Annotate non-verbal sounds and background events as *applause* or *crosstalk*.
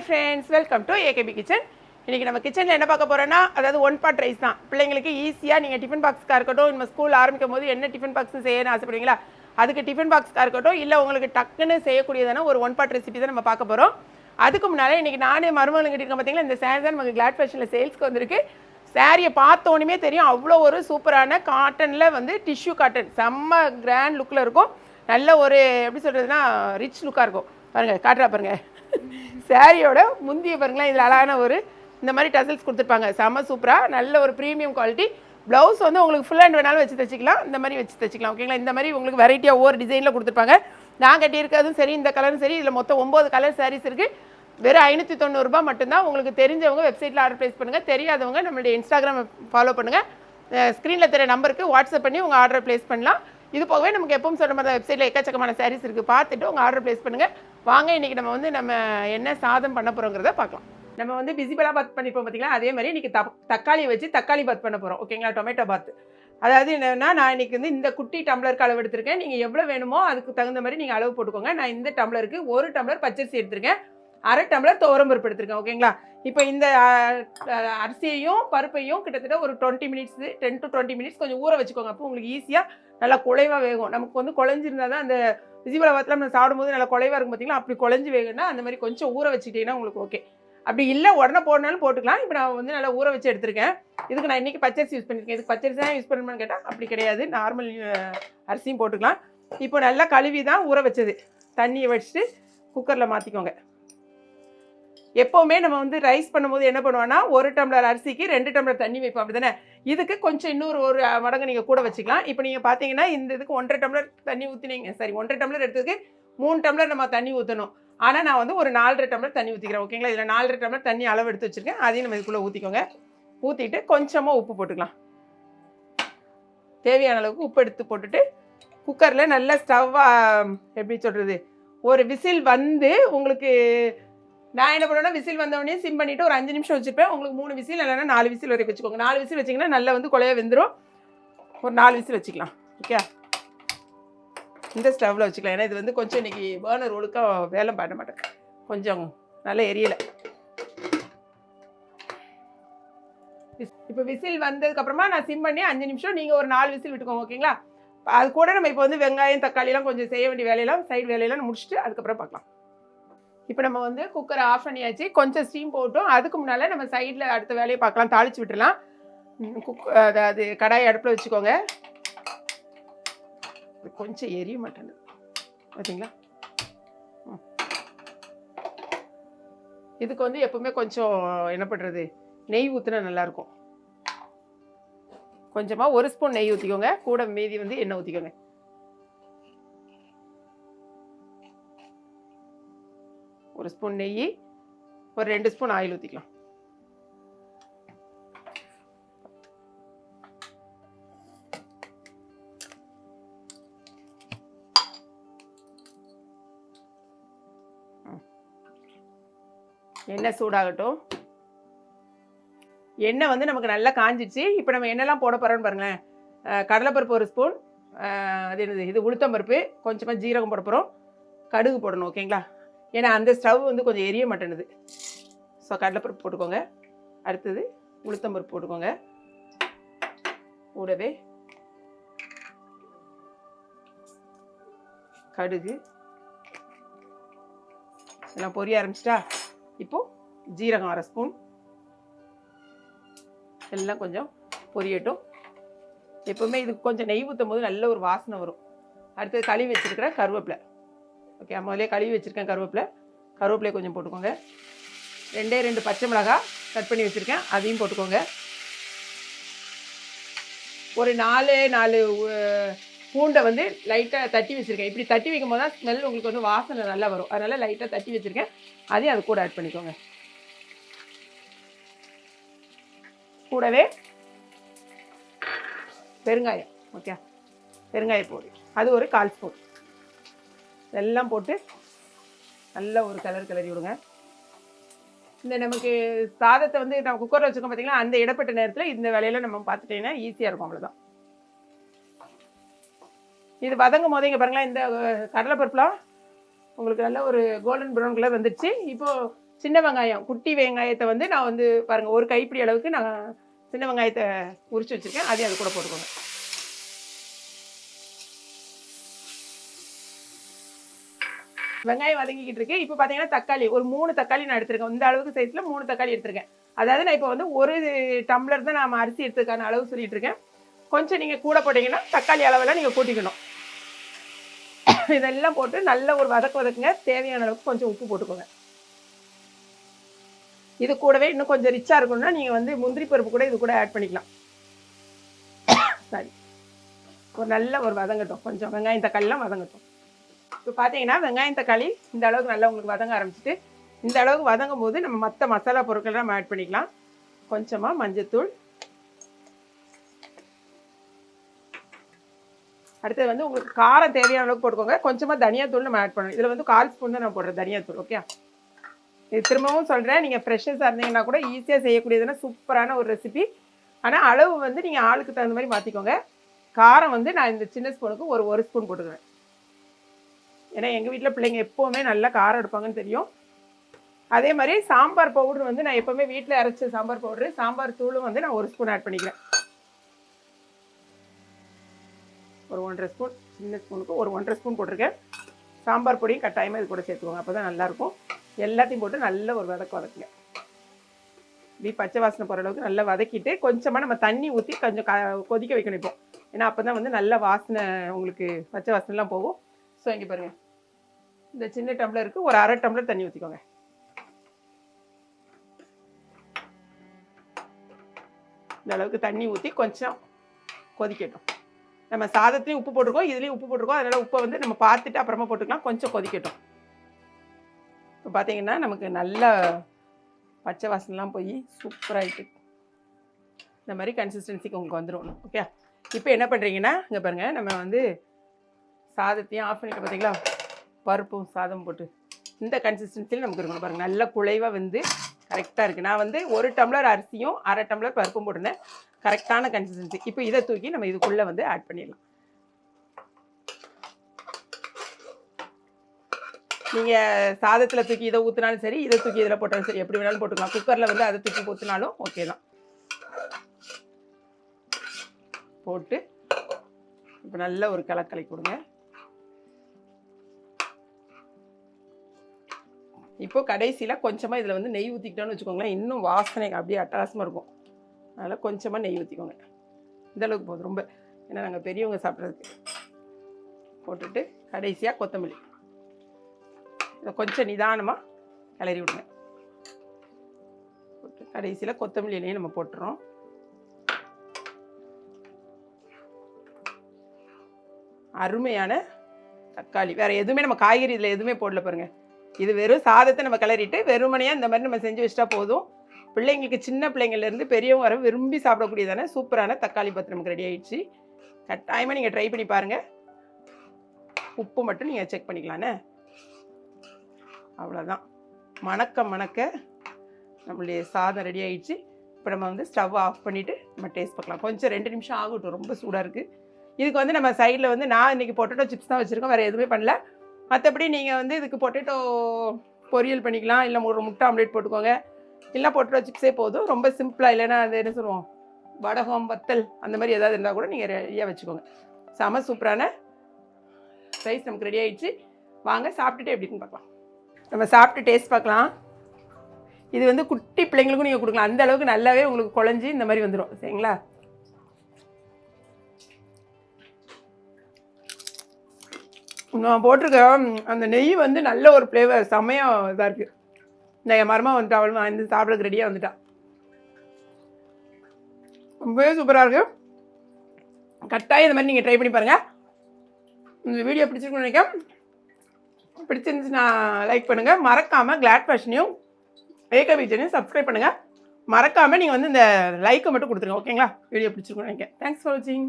Hi friends welcome to AKP kitchen இன்றைக்கி நம்ம கிச்சனில் என்ன பார்க்க போகிறோன்னா அதாவது ஒன் பாட் ரைஸ் தான். பிள்ளைங்களுக்கு ஈஸியாக நீங்கள் டிஃபன் பாக்ஸ்க்காக இருக்கட்டும் நம்ம ஸ்கூல் ஆரம்பிக்கும் போது என்ன டிஃபன் பாக்ஸ் செய்யணும்னு ஆசைப்படுறீங்களா? அதுக்கு டிஃபன் பாக்ஸ்க்காக இருக்கட்டும் இல்லை உங்களுக்கு டக்குன்னு செய்யக்கூடியதான ஒரு ஒன் பாட் ரெசிபி தான் நம்ம பார்க்க போகிறோம் அதுக்கு முன்னால் இன்றைக்கி நானே மருமகளும் கிட்டிருக்கேன் பார்த்தீங்களா இந்த சேரீ தான் நமக்கு கிளாட் ஃபேஷனில் சேல்ஸ்க்கு வந்திருக்கு சாரியை பார்த்தோன்னே தெரியும் அவ்வளோ ஒரு சூப்பரான காட்டனில் வந்து டிஷ்யூ காட்டன் செம்ம கிராண்ட் லுக்கில் இருக்கும். நல்ல ஒரு எப்படி சொல்கிறதுனா ரிச் லுக்காக இருக்கும். பாருங்கள் காட்டுறா பாருங்கள் சாரியோட முந்திய பாருங்களேன் இதில் அழகான ஒரு இந்த மாதிரி டசல்ஸ் கொடுத்துருப்பாங்க. செம்ம சூப்பராக நல்ல ஒரு ப்ரீமியம் குவாலிட்டி ப்ளவுஸ் வந்து உங்களுக்கு ஃபுல் ஹேண்ட் வேணாலும் வச்சு தைச்சிக்கலாம். இந்த மாதிரி வச்சு தைச்சிக்கலாம் ஓகேங்களா இந்த மாதிரி உங்களுக்கு வெரைட்டியாக ஒவ்வொரு டிசைனில் கொடுத்துருப்பாங்க. நான் கட்டியிருக்கிறதும் சரி இந்த கலரும் சரி இதில் மொத்தம் ஒம்பது கலர் சாரீஸ் இருக்குது வெறும் ஐநூற்றி தொண்ணூறுரூபா மட்டும்தான். உங்களுக்கு தெரிஞ்சவங்க வெப்சைட்டில் ஆர்டர் ப்ளேஸ் பண்ணுங்கள் தெரியாதவங்க நம்மளுடைய இன்ஸ்டாகிராம் ஃபாலோ பண்ணுங்கள் ஸ்க்ரீனில் தெரிய நம்பருக்கு வாட்ஸ்அப் பண்ணி உங்கள் ஆர்டர் ப்ளேஸ் பண்ணலாம். இது போகவே நமக்கு எப்பவும் சொல்கிற மாதிரி வெப்சைட்டில் எக்கச்சக்கமான சாரீஸ் இருக்குது பார்த்துட்டு உங்கள் ஆர்டர் ப்ளேஸ் பண்ணுங்கள் வாங்க இன்றைக்கி நம்ம வந்து நம்ம என்ன சாதம் பண்ண போகிறோங்கிறத பார்க்கலாம். நம்ம வந்து பிசிபலாக பாத் பண்ணிப்போம் பார்த்தீங்களா அதே மாதிரி இன்றைக்கி த தக்காளி வச்சு தக்காளி பாத் பண்ண போகிறோம் ஓகேங்களா டொமேட்டோ பாத் அதாவது என்னென்னா நான் இன்றைக்கி வந்து இந்த குட்டி டம்ளருக்கு அளவு எடுத்திருக்கேன். நீங்கள் எவ்வளோ வேணுமோ அதுக்கு தகுந்த மாதிரி நீங்கள் அளவு போட்டுக்கோங்க. நான் இந்த டம்ளருக்கு ஒரு டம்ளர் பச்சரிசி எடுத்திருக்கேன். அரை டம்ளர் துவரம்பருப்பு எடுத்திருக்கேன். ஓகேங்களா இப்போ இந்த அரிசியையும் பருப்பையும் கிட்டத்தட்ட ஒரு twenty minutes ten to twenty minutes கொஞ்சம் ஊற வச்சுக்கோங்க. அப்போ உங்களுக்கு ஈஸியாக நல்லா குழைவாக வேகும். நமக்கு வந்து குழஞ்சிருந்தா தான் அந்த விசிபலவாத்தில் நம்ம சாப்பிடும்போது நல்லா குலைவாக இருக்கும் பார்த்தீங்களா அப்படி குழஞ்சி வேகும்னா அந்த மாதிரி கொஞ்சம் ஊற வச்சுக்கிட்டிங்கன்னா உங்களுக்கு ஓகே அப்படி இல்லை உடனே போடனாலும் போட்டுக்கலாம். இப்போ நான் வந்து நல்லா ஊற வச்சு எடுத்திருக்கேன். இதுக்கு நான் இன்றைக்கி பச்சரிசி யூஸ் பண்ணியிருக்கேன் இதுக்கு பச்சரிசி தான் யூஸ் பண்ணணும்னு கேட்டால் அப்படி கிடையாது. நார்மல் அரிசியும் போட்டுக்கலாம். இப்போ நல்லா கழுவி தான் ஊற வச்சது. தண்ணியை வச்சுட்டு குக்கரில் மாற்றிக்கோங்க எப்போவுமே நம்ம வந்து ரைஸ் பண்ணும்போது என்ன பண்ணுவோம்னா ஒரு டம்ளர் அரிசிக்கு ரெண்டு டம்ளர் தண்ணி வைப்போம் அப்படி தானே இதுக்கு கொஞ்சம் இன்னொரு ஒரு மடங்கு நீங்கள் கூட வச்சுக்கலாம். இப்போ நீங்கள் பார்த்தீங்கன்னா இந்த இதுக்கு ஒன்றரை டம்ளர் தண்ணி ஊற்றினீங்க சரி ஒன்றரை டம்ளர் எடுத்ததுக்கு மூணு டம்ளர் நம்ம தண்ணி ஊற்றணும் ஆனால் நான் வந்து ஒரு நாலரை டம்ளர் தண்ணி ஊற்றிக்கிறேன் ஓகேங்களா இதில் நாலரை டம்ளர் தண்ணி அளவு எடுத்து வச்சுருக்கேன். அதையும் நம்ம இதுக்குள்ளே ஊற்றிக்கோங்க ஊற்றிட்டு கொஞ்சமாக உப்பு போட்டுக்கலாம். தேவையான அளவுக்கு உப்பு எடுத்து போட்டுட்டு குக்கரில் நல்ல ஸ்டவ்வாக எப்படி சொல்கிறது ஒரு விசில் வந்து உங்களுக்கு நான் என்ன பண்ணுவேன்னா விசில் வந்தவொடனே சிம் பண்ணிவிட்டு ஒரு அஞ்சு நிமிஷம் வச்சுருப்பேன். உங்களுக்கு மூணு விசில் இல்லைன்னா நாலு விசில் வரைக்கும் வச்சுக்கோங்க. நாலு விசில் வச்சிங்கன்னா நல்லா வந்து குழைய வெந்துடும் ஒரு நாலு விசில் வச்சுக்கலாம். ஓகே இந்த ஸ்டவ்வில் வச்சுக்கலாம். ஏன்னா இது வந்து கொஞ்சம் இன்னைக்கு பேர்னர் ஒழுக்கா வேலை பண்ண மாட்டேன். கொஞ்சம் நல்லா எரியலை. இப்போ விசில் வந்ததுக்கப்புறமா நான் சிம் பண்ணி அஞ்சு நிமிஷம் நீங்கள் ஒரு நாலு விசில் விட்டுக்கோங்க ஓகேங்களா அது கூட நம்ம இப்போ வந்து வெங்காயம் தக்காளிலாம் கொஞ்சம் செய்ய வேண்டிய வேலையெல்லாம் சைடு வேலையெல்லாம் முடிச்சுட்டு அதுக்கப்புறம் பார்க்கலாம். இப்போ நம்ம வந்து குக்கரை ஆஃப் பண்ணியாச்சு. கொஞ்சம் ஸ்டீம் போட்டோம். அதுக்கு முன்னால் நம்ம சைடில் அடுத்த வேலையை பார்க்கலாம். தாளித்து விட்டுலாம் குக் அதாவது கடாயை அடுப்பில் வச்சுக்கோங்க. கொஞ்சம் எரிய மாட்டேங்குது. பார்த்தீங்களா ம். இதுக்கு வந்து எப்பவுமே கொஞ்சம் என்ன பண்ணுறது நெய் ஊற்றினா நல்லாயிருக்கும். கொஞ்சமாக ஒரு ஸ்பூன் நெய் ஊற்றிக்கோங்க கூட மீதி வந்து எண்ணெய் ஊற்றிக்கோங்க ஒரு ஸ்பூன் நெய் ஒரு ரெண்டு ஸ்பூன் ஆயில் ஊற்றிக்கலாம் எண்ணெய் சூடாகட்டும். எண்ணெய் வந்து நமக்கு நல்லா காஞ்சிச்சு இப்போ நம்ம எண்ணெய்லாம் போட போகிறோம்னு பாருங்களேன். கடலைப்பருப்பு ஒரு ஸ்பூன் அது என்னது? இது உளுத்தம்பருப்பு கொஞ்சமாக ஜீரகம் போட போகிறோம் கடுகு போடணும் ஓகேங்களா? ஏன்னா அந்த ஸ்டவ் வந்து கொஞ்சம் எரிய மாட்டேனுது ஸோ கடலைப்பருப்பு போட்டுக்கோங்க. அடுத்தது உளுத்தம்பருப்பு போட்டுக்கோங்க. கூடவே கடுகு. எல்லாம் பொரிய ஆரம்பிச்சிட்டா? இப்போது ஜீரகம் அரை ஸ்பூன். எல்லாம் கொஞ்சம் பொரியட்டும். எப்போவுமே இதுக்கு கொஞ்சம் நெய் ஊற்றும் போது நல்ல ஒரு வாசனை வரும். அடுத்தது கழுவி வச்சிருக்கிற கருவேப்பிலை. ஓகே முதலே கழுவி வச்சுருக்கேன் கருவேப்பிலை. கருவேப்பிலையை கொஞ்சம் போட்டுக்கோங்க. ரெண்டே ரெண்டு பச்சை மிளகாய் கட் பண்ணி வச்சுருக்கேன். அதையும் போட்டுக்கோங்க. ஒரு நாலு நாலு பூண்டை வந்து லைட்டாக தட்டி வச்சுருக்கேன். இப்படி தட்டி வைக்கும் போது தான் ஸ்மெல் உங்களுக்கு வந்து வாசனை நல்லா வரும். அதனால் லைட்டாக தட்டி வச்சுருக்கேன். அதையும் அது கூட ஆட் பண்ணிக்கோங்க. கூடவே பெருங்காயம். ஓகே பெருங்காய போடு அது ஒரு கால் ஸ்பூன். எல்லாம் போட்டு நல்ல ஒரு கலர் கிளறி விடுங்க. இந்த நமக்கு சாதத்தை வந்து நம்ம குக்கரில் வச்சுருக்கோம் பார்த்தீங்களா அந்த இடப்பட்ட நேரத்தில் இந்த வேலையில் நம்ம பார்த்துட்டீங்கன்னா ஈஸியாக இருக்கும் அவ்வளோதான் இது வதங்கும் போது இங்கே பாருங்களேன் இந்த கடலைப்பருப்புலாம் உங்களுக்கு நல்ல ஒரு கோல்டன் ப்ரௌன் கலர் வந்துடுச்சு இப்போது சின்ன வெங்காயம் குட்டி வெங்காயத்தை வந்து நான் வந்து பாருங்கள் ஒரு கைப்பிடி அளவுக்கு நான் சின்ன வெங்காயத்தை உரிச்சு வச்சுருக்கேன். அதையும் அது கூட போட்டுக்கோங்க. வெங்காயம் வதங்கிக்கிட்டு இருக்கேன் இப்போ பார்த்தீங்கன்னா தக்காளி ஒரு மூணு தக்காளி நான் எடுத்திருக்கேன். இந்த அளவுக்கு சைஸில் மூணு தக்காளி எடுத்திருக்கேன். அதாவது நான் இப்போ வந்து ஒரு டம்ளர் தான் நான் அரிசி எடுத்துக்கான அளவு சொல்லிட்டு இருக்கேன். கொஞ்சம் நீங்கள் கூட போட்டிங்கன்னா தக்காளி அளவெல்லாம் நீங்கள் கூட்டிக்கணும். இதெல்லாம் போட்டு நல்ல ஒரு வதக்கு வதக்குங்க. தேவையான அளவுக்கு கொஞ்சம் உப்பு போட்டுக்கோங்க. இது கூடவே இன்னும் கொஞ்சம் ரிச்சாக இருக்கணும்னா நீங்கள் வந்து முந்திரி பருப்பு கூட இது கூட ஆட் பண்ணிக்கலாம். *coughs* சரி ஒரு நல்ல ஒரு வதங்கட்டும். கொஞ்சம் வெங்காயம் தக்காளிலாம் வதங்கட்டும். இப்போ பார்த்தீங்கன்னா வெங்காயம் தக்காளி இந்த அளவுக்கு நல்லா உங்களுக்கு வதங்க ஆரம்பிச்சிட்டு இந்த அளவுக்கு வதங்கும் போது நம்ம மற்ற மசாலா பொருட்கள் நம்ம ஆட் பண்ணிக்கலாம். கொஞ்சமாக மஞ்சத்தூள். அடுத்தது வந்து உங்களுக்கு காரம் தேவையான அளவுக்கு போட்டுக்கோங்க. கொஞ்சமாக தனியாத்தூள் நம்ம ஆட் பண்ணணும். இதில் வந்து கால் ஸ்பூன் தான் நான் போடுறேன் தனியாத்தூள் ஓகே இது திரும்பவும் சொல்கிறேன் நீங்கள் ஃப்ரெஷ்ஷஸாக இருந்தீங்கன்னா கூட ஈஸியாக செய்யக்கூடியதுன்னா சூப்பரான ஒரு ரெசிபி ஆனால் அளவு வந்து நீங்கள் ஆளுக்கு தகுந்த மாதிரி மாற்றிக்கோங்க காரம் வந்து நான் இந்த சின்ன ஸ்பூனுக்கு ஒரு ஒரு ஸ்பூன் போட்டுக்குவேன் ஏன்னா எங்கள் வீட்டில் பிள்ளைங்க எப்போவுமே நல்லா காரம் எடுப்பாங்கன்னு தெரியும். அதே மாதிரி சாம்பார் பவுடர் வந்து நான் எப்போவுமே வீட்டில் அரைச்ச சாம்பார் பவுடரு சாம்பார் தூளும் வந்து நான் ஒரு ஸ்பூன் ஆட் பண்ணிக்கிறேன். ஒரு ஒன்றரை ஸ்பூன் சின்ன ஸ்பூனுக்கு ஒரு ஒன்றரை ஸ்பூன் போட்டிருக்கேன். சாம்பார் பொடியும் கட்டாயமாக இது கூட சேர்த்துக்கோங்க அப்போ தான் நல்லாயிருக்கும் எல்லாத்தையும் போட்டு நல்ல ஒரு வதக்கு வதக்குங்க. இப்படி பச்சை வாசனை போகிற அளவுக்கு நல்லா வதக்கிட்டு கொஞ்சமாக நம்ம தண்ணி ஊற்றி கொஞ்சம் க கொதிக்க வைக்கணும் இப்போ. ஏன்னா அப்போ தான் வந்து நல்ல வாசனை உங்களுக்கு பச்சை வாசனைலாம் போகும். ஸோ இங்கே பாருங்கள் இந்த சின்ன டம்ளருக்கு ஒரு அரை டம்ளர் தண்ணி ஊற்றிக்கோங்க இந்த அளவுக்கு தண்ணி ஊற்றி கொஞ்சம் கொதிக்கட்டும். நம்ம சாதத்துலேயும் உப்பு போட்டிருக்கோம் இதுலேயும் உப்பு போட்டிருக்கோம். அதனால் உப்பை வந்து நம்ம பார்த்துட்டு அப்புறமா போட்டுக்கலாம். கொஞ்சம் கொதிக்கட்டும். இப்போ பார்த்தீங்கன்னா நமக்கு நல்ல பச்சை வாசனைலாம் போய் சூப்பராகிட்டு இந்த மாதிரி கன்சிஸ்டன்சிக்கு உங்களுக்கு வந்துடும் ஓகே இப்போ என்ன பண்ணுறீங்கன்னா இங்கே பாருங்கள் நம்ம வந்து சாதத்தையும் ஆஃப் பண்ணிட்டு பார்த்தீங்களா பருப்பும் சாதம் போட்டு இந்த கன்சிஸ்டன்சியில் நமக்கு இருக்கணும் பாருங்கள் நல்ல குழைவாக வந்து கரெக்டாக இருக்குது நான் வந்து ஒரு டம்ளர் அரிசியும் அரை டம்ளர் பருப்பும் போட்டிருந்தேன். கரெக்டான கன்சிஸ்டன்சி இப்போ இதை தூக்கி நம்ம இதுக்குள்ளே வந்து ஆட் பண்ணிடலாம். நீங்கள் சாதத்தில் தூக்கி இதை ஊற்றினாலும் சரி இதை தூக்கி இதில் போட்டாலும் சரி எப்படி வேணாலும் போட்டுக்கலாம். குக்கரில் வந்து அதை தூக்கி ஊற்றினாலும் ஓகே தான். போட்டு இப்போ நல்ல ஒரு கலக்கலை கொடுங்க. இப்போ கடைசியில் கொஞ்சமாக இதில் வந்து நெய் ஊற்றிக்கிட்டோன்னு வச்சுக்கோங்களேன் இன்னும் வாசனை அப்படியே அட்டகாசமாக இருக்கும். அதனால் கொஞ்சமாக நெய் ஊற்றிக்கோங்க இந்த அளவுக்கு போதும். ரொம்ப ஏன்னா நாங்கள் பெரியவங்க சாப்பிட்றதுக்கு. போட்டுட்டு கடைசியாக கொத்தமல்லி. இதை கொஞ்சம் நிதானமாக கிளறி விடுங்க. போட்டு கடைசியில் கொத்தமல்லியிலையும் நம்ம போட்டுறோம். அருமையான தக்காளி. வேறு எதுவுமே நம்ம காய்கறி இதில் எதுவுமே போடல பாருங்கள் இது வெறும் சாதத்தை நம்ம கிளறிட்டு வெறுமனையாக இந்த மாதிரி நம்ம செஞ்சு வச்சிட்டா போதும். பிள்ளைங்களுக்கு சின்ன பிள்ளைங்கள்லேருந்து பெரியவங்க வர விரும்பி சாப்பிடக்கூடியதான சூப்பரான தக்காளி பத்து நமக்கு ரெடி ஆயிடுச்சு. கட்டாயமாக நீங்கள் ட்ரை பண்ணி பாருங்கள் உப்பு மட்டும் நீங்கள் செக் பண்ணிக்கலாண்ணே அவ்வளோதான் மணக்க மணக்க நம்மளுடைய சாதம் ரெடி ஆயிடுச்சு. இப்போ நம்ம வந்து ஸ்டவ் ஆஃப் பண்ணிவிட்டு நம்ம டேஸ்ட் பார்க்கலாம். கொஞ்சம் ரெண்டு நிமிஷம் ஆகட்டும். ரொம்ப சூடாக இருக்குது இதுக்கு வந்து நம்ம சைடில் வந்து நான் இன்றைக்கி பொட்டேட்டோ சிப்ஸ் தான் வச்சுருக்கோம். வேறு எதுவுமே பண்ணல. மற்றபடி நீங்கள் வந்து இதுக்கு பொட்டேட்டோ பொரியல் பண்ணிக்கலாம். இல்லை ஒரு முட்டை ஆம்லேட் போட்டுக்கோங்க. இல்லை பொட்டேட்டோ சிப்ஸே போதும். ரொம்ப சிம்பிளாக இல்லைன்னா அது என்ன சொல்லுவோம்? வடகம் வத்தல் அந்த மாதிரி ஏதாவது இருந்தால் கூட நீங்கள் ரெடியாக வச்சுக்கோங்க. செம சூப்பரான ரைஸ் நமக்கு ரெடி ஆகிடுச்சு வாங்க சாப்பிட்டுட்டு எப்படின்னு பார்க்கலாம். நம்ம சாப்பிட்டு டேஸ்ட் பார்க்கலாம். இது வந்து குட்டி பிள்ளைங்களுக்கும் நீங்கள் கொடுக்கலாம். அந்த அளவுக்கு நல்லாவே உங்களுக்கு குழஞ்சி இந்த மாதிரி வந்துடும் சரிங்களா? நான் போட்டிருக்க அந்த நெய் வந்து நல்ல ஒரு ஃப்ளேவர் செம்மையாக இதாக இருக்குது இந்த என் மரமாக வந்துட்டா அவளும் வந்து சாப்பிட்றதுக்கு ரெடியாக வந்துட்டா. ரொம்பவே சூப்பராக இருக்குது கட்டாயம் இந்த மாதிரி நீங்கள் ட்ரை பண்ணி பாருங்கள் இந்த வீடியோ பிடிச்சிருக்குன்னு நினைக்கிறேன். பிடிச்சிருந்துச்சுன்னா லைக் பண்ணுங்கள் மறக்காமல் கிளாட் ஃபேஷனையும் ஏக வீச்சனையும் சப்ஸ்கிரைப் பண்ணுங்கள் மறக்காமல் நீங்கள் வந்து இந்த லைக்கை மட்டும் கொடுத்துருங்க. ஓகேங்களா வீடியோ பிடிச்சிருக்குன்னு நினைக்கிறேன். தேங்க்ஸ் ஃபார் வாட்சிங்